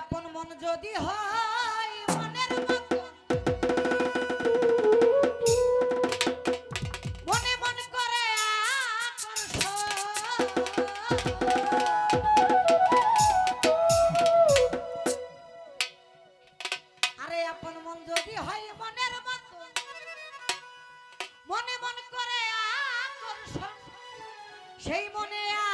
আপন মন যদি হয়, মনের মনে মন আরে আপন মন যদি হয় মনে করে সেই মনে আর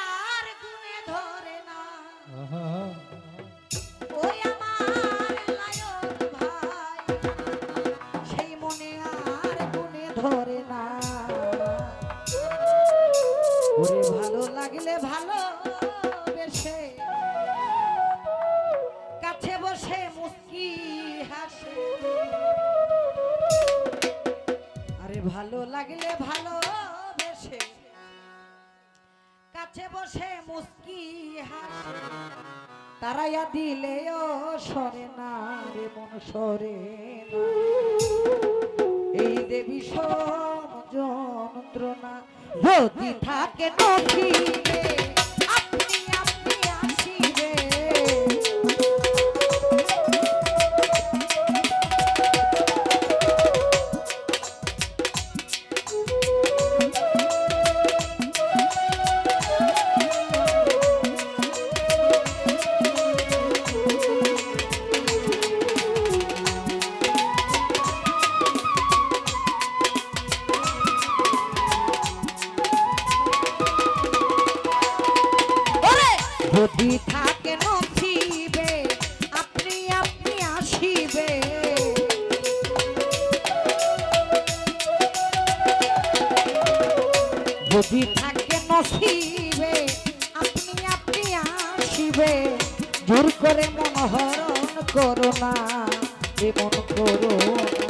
ভালো কাছে বসে মুস্কি হাসে। আরে ভালো লাগলে ভালো কাছে বসে মুস্কি হাসে। তারাইয়া দিলেও সরে না রে, মন সরে এই দেবী সম যন্ত্রণা যদি থাকে নখিবে যদি থাকে নসিবে আপনি আপনি আসিবে জোর করে মনোহরণ করো না জীবন করো না।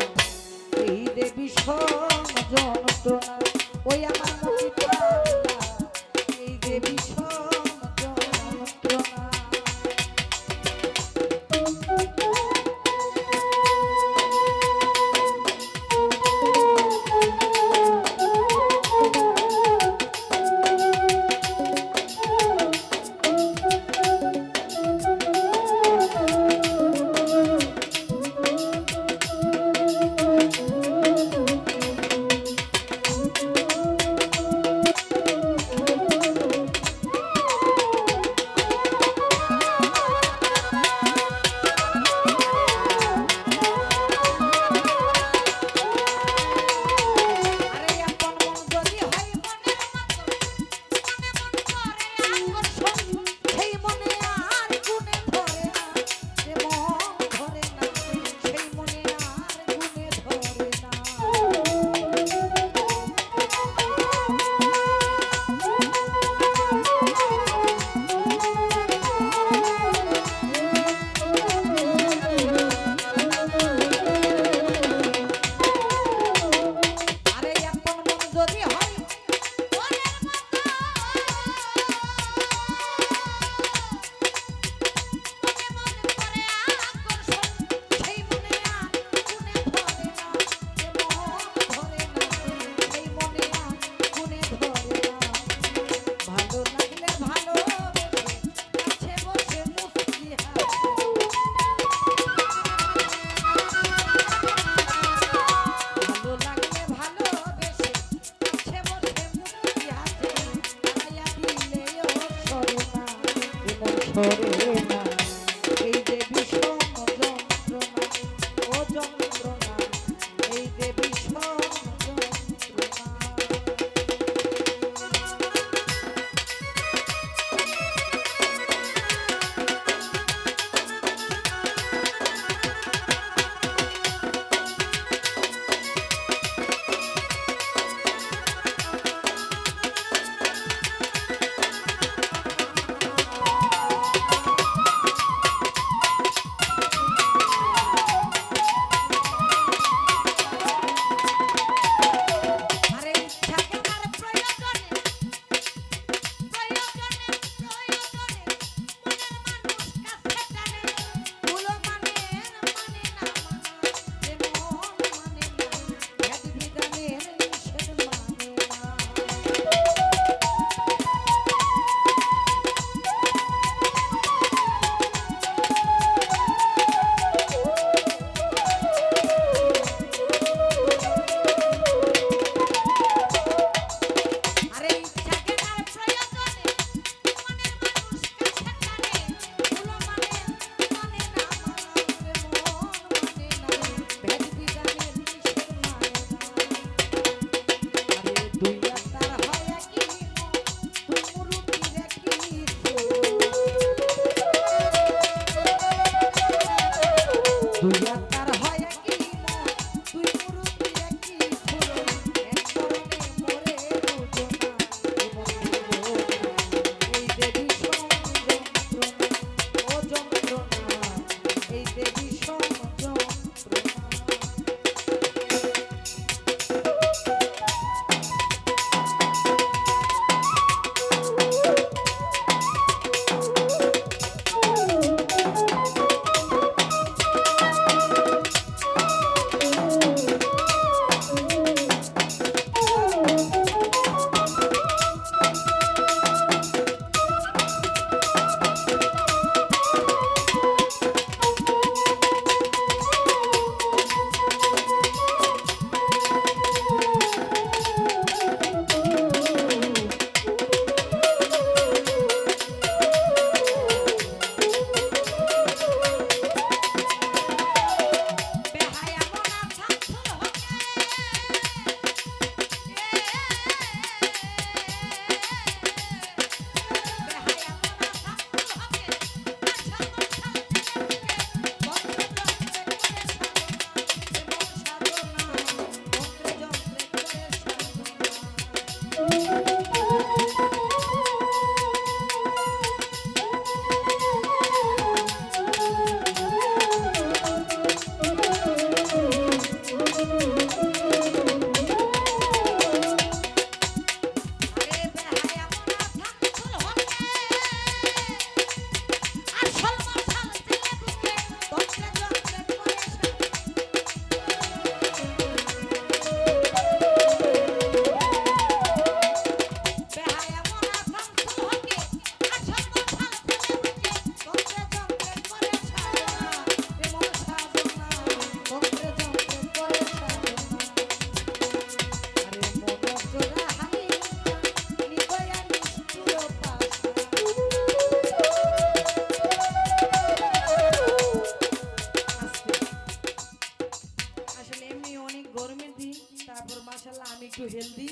তারপর মাসাল্লাহ আমি একটু হেলদি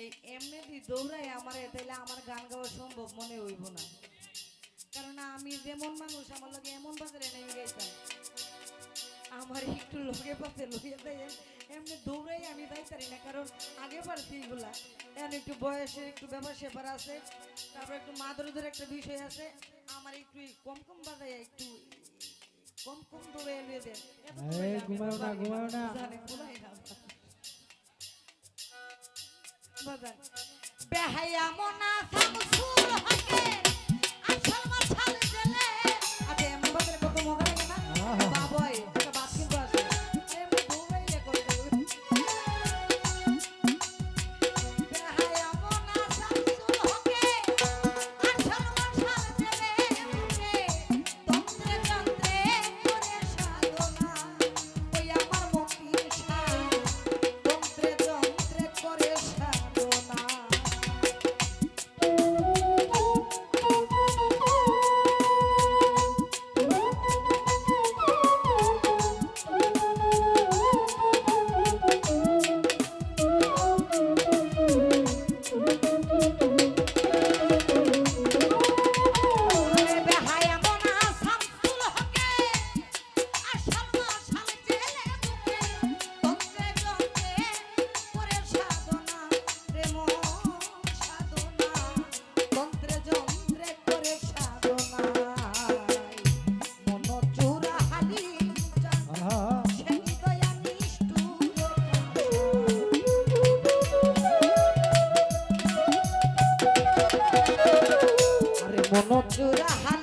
এই এমনি দি দৌড়াই আমার এতে আমার গান গাওয়া সম্ভব মনে হইব না। কারণ আমি যেমন মানুষ, আমার লোক এমন বাজারে নেমে গেছিলাম আমার একটু লোকে পাশে লইয়া দেয় এমনি দৌড়াই আমি তাই পারি না, কারণ আগে পারছি এগুলা। এখন একটু বয়সের একটু ব্যাপার সেপার আছে, তারপর একটু মাদুরদের একটা বিষয় আছে, আমার একটু কম কম বাজায় একটু কোন কোন ডোবে এলিয়ে দেন এই ঘুমাও না ঘুমাও না। বাজান বেহায়া মনা সামসু この面